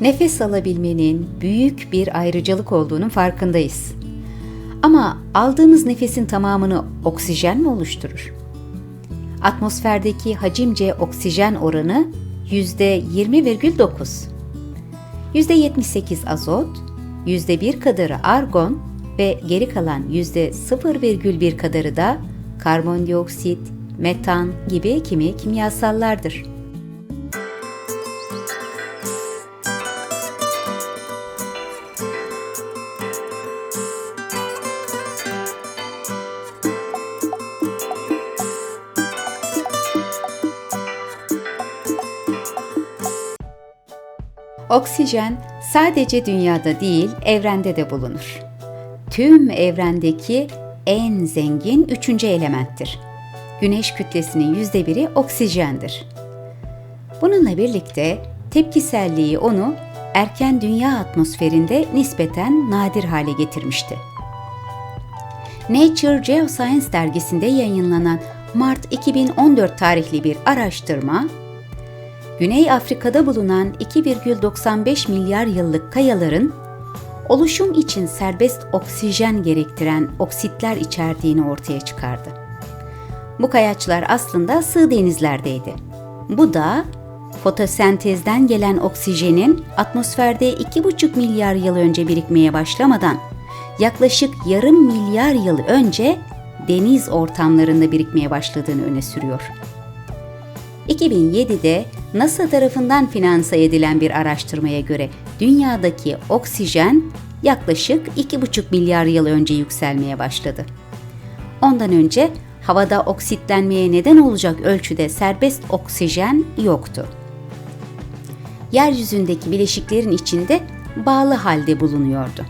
Nefes alabilmenin büyük bir ayrıcalık olduğunun farkındayız. Ama aldığımız nefesin tamamını oksijen mi oluşturur? Atmosferdeki hacimce oksijen oranı %20,9. %78 azot, %1 kadarı argon ve geri kalan %0,1 kadarı da karbondioksit, metan gibi kimi kimyasallardır. Oksijen sadece dünyada değil, evrende de bulunur. Tüm evrendeki en zengin üçüncü elementtir. Güneş kütlesinin yüzde biri oksijendir. Bununla birlikte tepkiselliği onu erken dünya atmosferinde nispeten nadir hale getirmişti. Nature Geoscience dergisinde yayınlanan Mart 2014 tarihli bir araştırma, Güney Afrika'da bulunan 2,95 milyar yıllık kayaların oluşum için serbest oksijen gerektiren oksitler içerdiğini ortaya çıkardı. Bu kayaçlar aslında sığ denizlerdeydi. Bu da fotosentezden gelen oksijenin atmosferde 2,5 milyar yıl önce birikmeye başlamadan yaklaşık yarım milyar yıl önce deniz ortamlarında birikmeye başladığını öne sürüyor. 2007'de NASA tarafından finanse edilen bir araştırmaya göre dünyadaki oksijen yaklaşık 2,5 milyar yıl önce yükselmeye başladı. Ondan önce havada oksitlenmeye neden olacak ölçüde serbest oksijen yoktu. Yeryüzündeki bileşiklerin içinde bağlı halde bulunuyordu.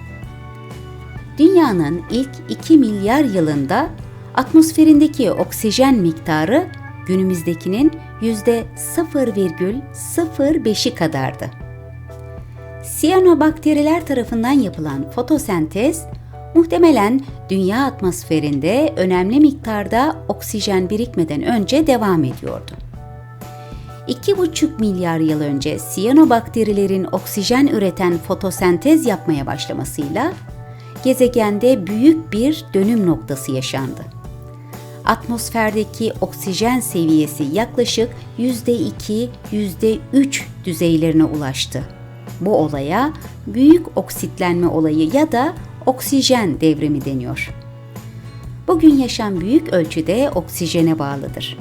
Dünyanın ilk 2 milyar yılında atmosferindeki oksijen miktarı günümüzdekinin %0,05'i kadardı. Siyanobakteriler tarafından yapılan fotosentez muhtemelen dünya atmosferinde önemli miktarda oksijen birikmeden önce devam ediyordu. 2,5 milyar yıl önce siyanobakterilerin oksijen üreten fotosentez yapmaya başlamasıyla gezegende büyük bir dönüm noktası yaşandı atmosferdeki oksijen seviyesi yaklaşık %2, %3 düzeylerine ulaştı. Bu olaya büyük oksitlenme olayı ya da oksijen devrimi deniyor. Bugün yaşam büyük ölçüde oksijene bağlıdır.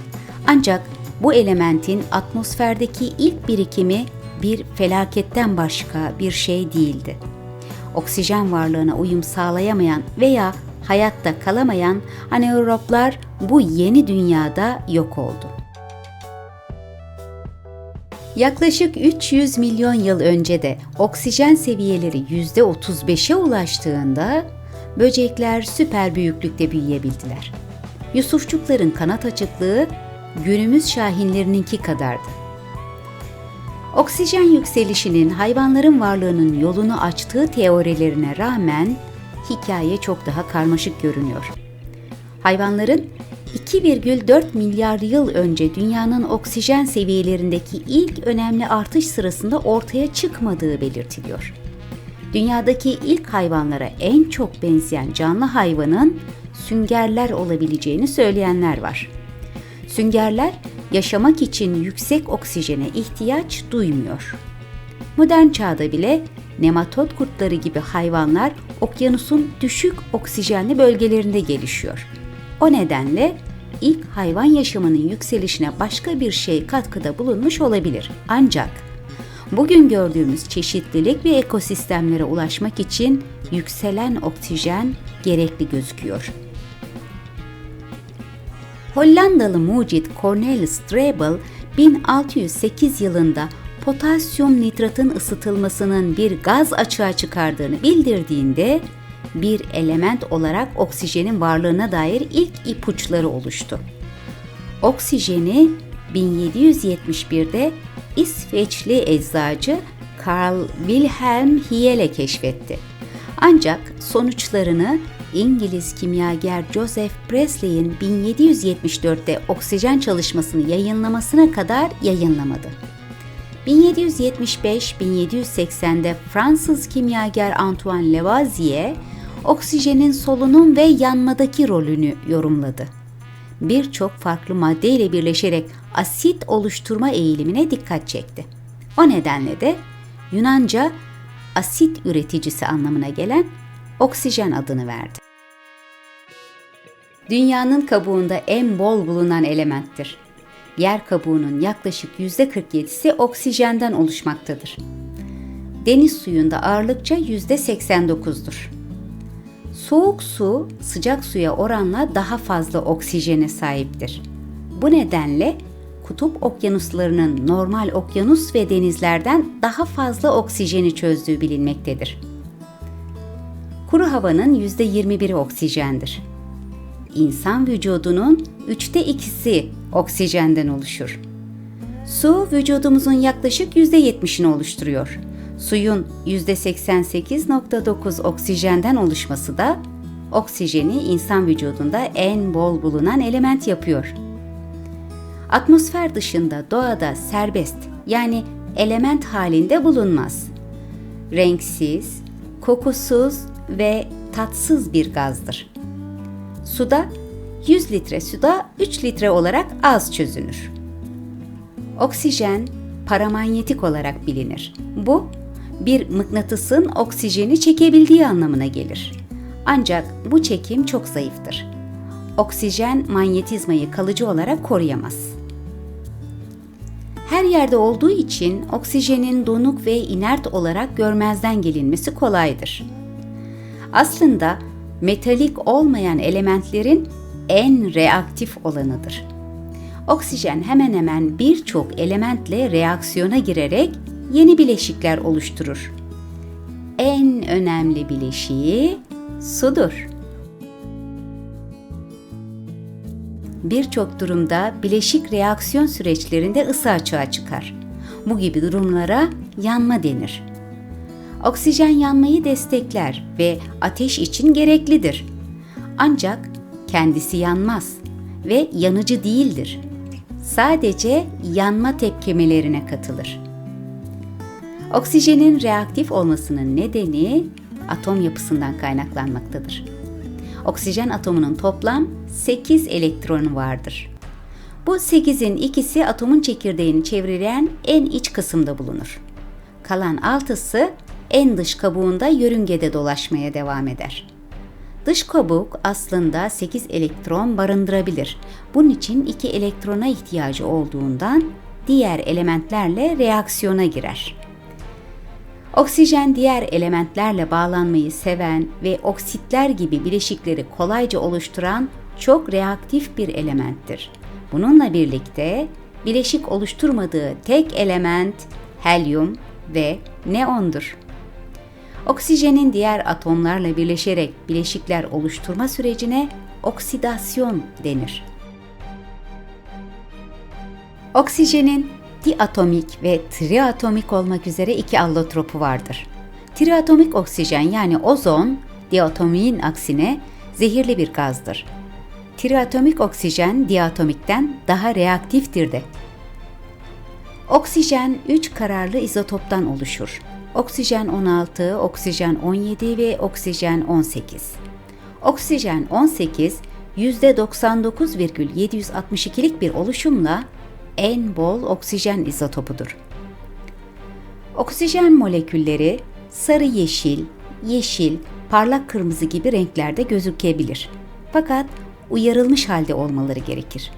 Ancak bu elementin atmosferdeki ilk birikimi bir felaketten başka bir şey değildi. Oksijen varlığına uyum sağlayamayan veya hayatta kalamayan anaeroblar bu yeni dünyada yok oldu. Yaklaşık 300 milyon yıl önce de oksijen seviyeleri %35'e ulaştığında böcekler süper büyüklükte büyüyebildiler. Yusufçukların kanat açıklığı günümüz şahinlerininki kadardı. Oksijen yükselişinin hayvanların varlığının yolunu açtığı teorilerine rağmen hikaye çok daha karmaşık görünüyor. Hayvanların 2,4 milyar yıl önce dünyanın oksijen seviyelerindeki ilk önemli artış sırasında ortaya çıkmadığı belirtiliyor. Dünyadaki ilk hayvanlara en çok benzeyen canlı hayvanın süngerler olabileceğini söyleyenler var. Süngerler yaşamak için yüksek oksijene ihtiyaç duymuyor. Modern çağda bile nematod kurtları gibi hayvanlar okyanusun düşük oksijenli bölgelerinde gelişiyor. O nedenle ilk hayvan yaşamının yükselişine başka bir şey katkıda bulunmuş olabilir. Ancak bugün gördüğümüz çeşitlilik ve ekosistemlere ulaşmak için yükselen oksijen gerekli gözüküyor. Hollandalı mucit Cornelis Strebel 1608 yılında potasyum nitratın ısıtılmasının bir gaz açığa çıkardığını bildirdiğinde bir element olarak oksijenin varlığına dair ilk ipuçları oluştu. Oksijeni 1771'de İsveçli eczacı Carl Wilhelm Hiele keşfetti. Ancak sonuçlarını İngiliz kimyager Joseph Priestley'in 1774'te oksijen çalışmasını yayınlamasına kadar yayınlamadı. 1775-1780'de Fransız kimyager Antoine Lavoisier, oksijenin solunum ve yanmadaki rolünü yorumladı. Birçok farklı maddeyle birleşerek asit oluşturma eğilimine dikkat çekti. O nedenle de Yunanca asit üreticisi anlamına gelen oksijen adını verdi. Dünyanın kabuğunda en bol bulunan elementtir. Yer kabuğunun yaklaşık %47'si oksijenden oluşmaktadır. Deniz suyunda ağırlıkça %89'dur. Soğuk su sıcak suya oranla daha fazla oksijene sahiptir. Bu nedenle kutup okyanuslarının normal okyanus ve denizlerden daha fazla oksijeni çözdüğü bilinmektedir. Kuru havanın %21'i oksijendir. İnsan vücudunun üçte ikisi oksijenden oluşur. Su vücudumuzun yaklaşık %70'ini oluşturuyor. Suyun %88.9 oksijenden oluşması da oksijeni insan vücudunda en bol bulunan element yapıyor. Atmosfer dışında doğada serbest yani element halinde bulunmaz. Renksiz, kokusuz ve tatsız bir gazdır. Suda 100 litre suda 3 litre olarak az çözünür. Oksijen paramanyetik olarak bilinir. Bu bir mıknatısın oksijeni çekebildiği anlamına gelir. Ancak bu çekim çok zayıftır. Oksijen manyetizmayı kalıcı olarak koruyamaz. Her yerde olduğu için oksijenin donuk ve inert olarak görmezden gelinmesi kolaydır. Aslında metalik olmayan elementlerin en reaktif olanıdır. Oksijen hemen hemen birçok elementle reaksiyona girerek yeni bileşikler oluşturur. En önemli bileşiği sudur. Birçok durumda bileşik reaksiyon süreçlerinde ısı açığa çıkar. Bu gibi durumlara yanma denir. Oksijen yanmayı destekler ve ateş için gereklidir. Ancak kendisi yanmaz ve yanıcı değildir. Sadece yanma tepkimelerine katılır. Oksijenin reaktif olmasının nedeni atom yapısından kaynaklanmaktadır. Oksijen atomunun toplam 8 elektronu vardır. Bu 8'in ikisi atomun çekirdeğini çeviren en iç kısımda bulunur. Kalan 6'sı en dış kabuğunda yörüngede dolaşmaya devam eder. Dış kabuk aslında 8 elektron barındırabilir. Bunun için 2 elektrona ihtiyacı olduğundan diğer elementlerle reaksiyona girer. Oksijen diğer elementlerle bağlanmayı seven ve oksitler gibi bileşikleri kolayca oluşturan çok reaktif bir elementtir. Bununla birlikte bileşik oluşturmadığı tek element helyum ve neondur. Oksijenin diğer atomlarla birleşerek bileşikler oluşturma sürecine oksidasyon denir. Oksijenin diatomik ve triatomik olmak üzere iki allotropu vardır. Triatomik oksijen yani ozon, diatomiğin aksine zehirli bir gazdır. Triatomik oksijen diatomikten daha reaktiftir de. Oksijen 3 kararlı izotoptan oluşur. Oksijen 16, oksijen 17 ve oksijen 18. Oksijen 18 %99,762'lik bir oluşumla en bol oksijen izotopudur. Oksijen molekülleri sarı yeşil, yeşil, parlak kırmızı gibi renklerde gözükebilir. Fakat uyarılmış halde olmaları gerekir.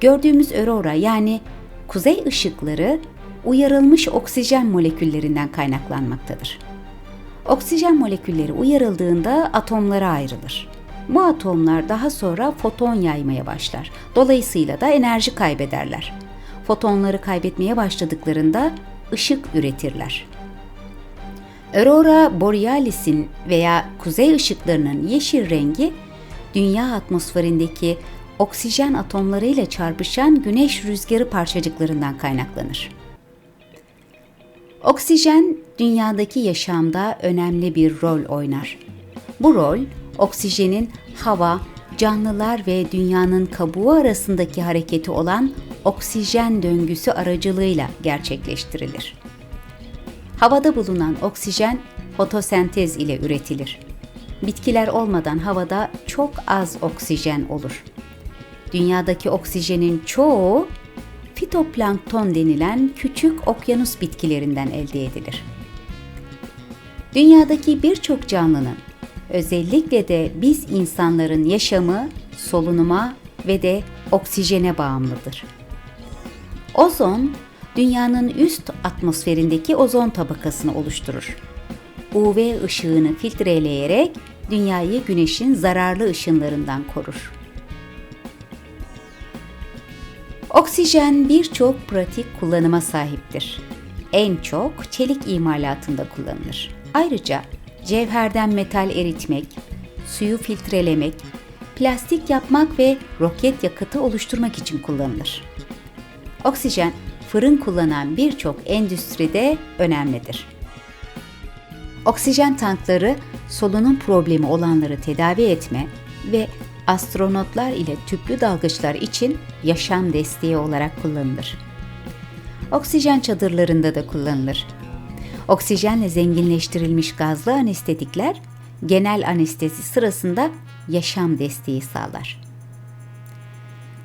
Gördüğümüz aurora yani kuzey ışıkları uyarılmış oksijen moleküllerinden kaynaklanmaktadır. Oksijen molekülleri uyarıldığında atomlara ayrılır. Bu atomlar daha sonra foton yaymaya başlar. Dolayısıyla da enerji kaybederler. Fotonları kaybetmeye başladıklarında ışık üretirler. Aurora borealis'in veya kuzey ışıklarının yeşil rengi dünya atmosferindeki oksijen atomlarıyla çarpışan güneş rüzgarı parçacıklarından kaynaklanır. Oksijen dünyadaki yaşamda önemli bir rol oynar. Bu rol oksijenin hava, canlılar ve dünyanın kabuğu arasındaki hareketi olan oksijen döngüsü aracılığıyla gerçekleştirilir. Havada bulunan oksijen fotosentez ile üretilir. Bitkiler olmadan havada çok az oksijen olur. Dünyadaki oksijenin çoğu fitoplankton denilen küçük okyanus bitkilerinden elde edilir. Dünyadaki birçok canlının, özellikle de biz insanların yaşamı solunuma ve de oksijene bağımlıdır. Ozon, dünyanın üst atmosferindeki ozon tabakasını oluşturur. UV ışığını filtreleyerek dünyayı güneşin zararlı ışınlarından korur. Oksijen birçok pratik kullanıma sahiptir. En çok çelik imalatında kullanılır. Ayrıca cevherden metal eritmek, suyu filtrelemek, plastik yapmak ve roket yakıtı oluşturmak için kullanılır. Oksijen, fırın kullanan birçok endüstride önemlidir. Oksijen tankları solunum problemi olanları tedavi etme ve astronotlar ile tüplü dalgıçlar için yaşam desteği olarak kullanılır. Oksijen çadırlarında da kullanılır. Oksijenle zenginleştirilmiş gazlı anestetikler genel anestezi sırasında yaşam desteği sağlar.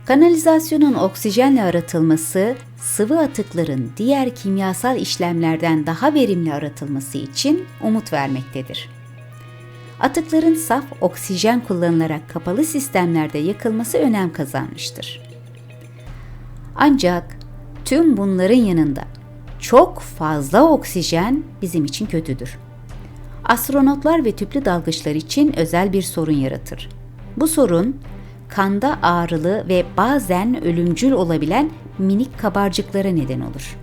Kanalizasyonun oksijenle aratılması, sıvı atıkların diğer kimyasal işlemlerden daha verimli aratılması için umut vermektedir. Atıkların saf oksijen kullanılarak kapalı sistemlerde yakılması önem kazanmıştır. Ancak tüm bunların yanında çok fazla oksijen bizim için kötüdür. Astronotlar ve tüplü dalgıçlar için özel bir sorun yaratır. Bu sorun kanda ağrılı ve bazen ölümcül olabilen minik kabarcıklara neden olur.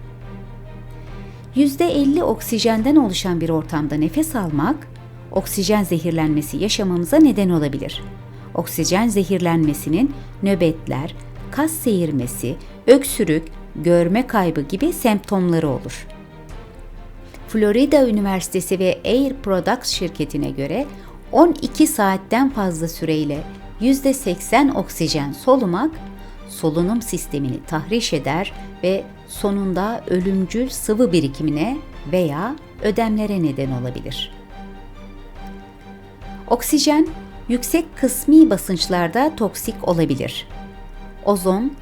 %50 oksijenden oluşan bir ortamda nefes almak, oksijen zehirlenmesi yaşamamıza neden olabilir. Oksijen zehirlenmesinin nöbetler, kas seyirmesi, öksürük, görme kaybı gibi semptomları olur. Florida Üniversitesi ve Air Products şirketine göre 12 saatten fazla süreyle %80 oksijen solumak solunum sistemini tahriş eder ve sonunda ölümcül sıvı birikimine veya ödemlere neden olabilir. Oksijen yüksek kısmi basınçlarda toksik olabilir. Ozon,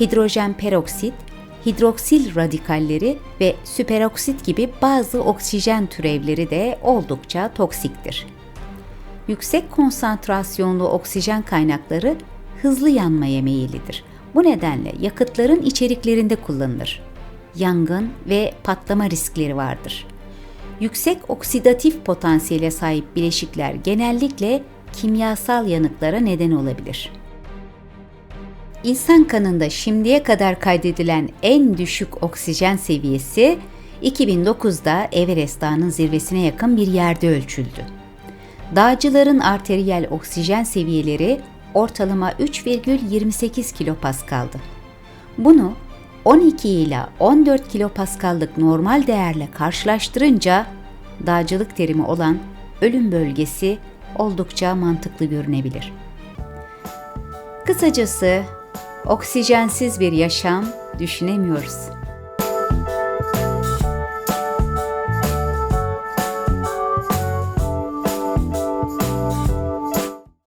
hidrojen peroksit, hidroksil radikalleri ve süperoksit gibi bazı oksijen türevleri de oldukça toksiktir. Yüksek konsantrasyonlu oksijen kaynakları hızlı yanmaya meyillidir. Bu nedenle yakıtların içeriklerinde kullanılır. Yangın ve patlama riskleri vardır. Yüksek oksidatif potansiyele sahip bileşikler genellikle kimyasal yanıklara neden olabilir. İnsan kanında şimdiye kadar kaydedilen en düşük oksijen seviyesi 2009'da Everest Dağı'nın zirvesine yakın bir yerde ölçüldü. Dağcıların arteriyel oksijen seviyeleri ortalama 3,28 kilopaskaldı. Bunu 12 ile 14 kilopaskallık normal değerle karşılaştırınca dağcılık terimi olan ölüm bölgesi oldukça mantıklı görünebilir. Kısacası oksijensiz bir yaşam düşünemiyoruz.